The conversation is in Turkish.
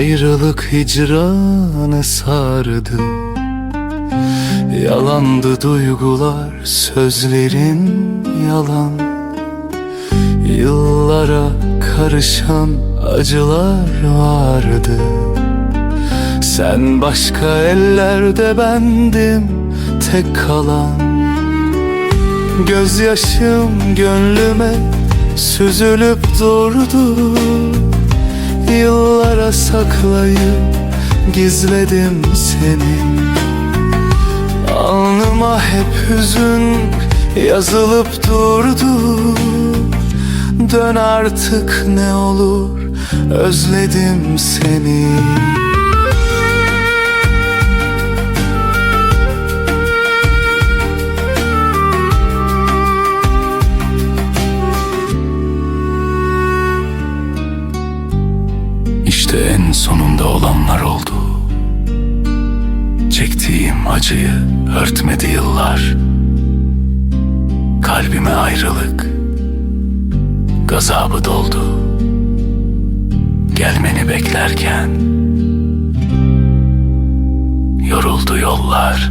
Ayrılık hicranı sardı. Yalandı duygular sözlerin yalan. Yıllara karışan acılar vardı. Sen başka ellerde bendim tek kalan. Gözyaşım gönlüme süzülüp durdu Yıllara saklayıp gizledim seni. Alnıma hep hüzün yazılıp durdu. Dön artık ne olur özledim seni sonunda olanlar oldu. Çektiğim acıyı örtmedi yıllar. Kalbime ayrılık Gazabı doldu. Gelmeni beklerken Yoruldu yollar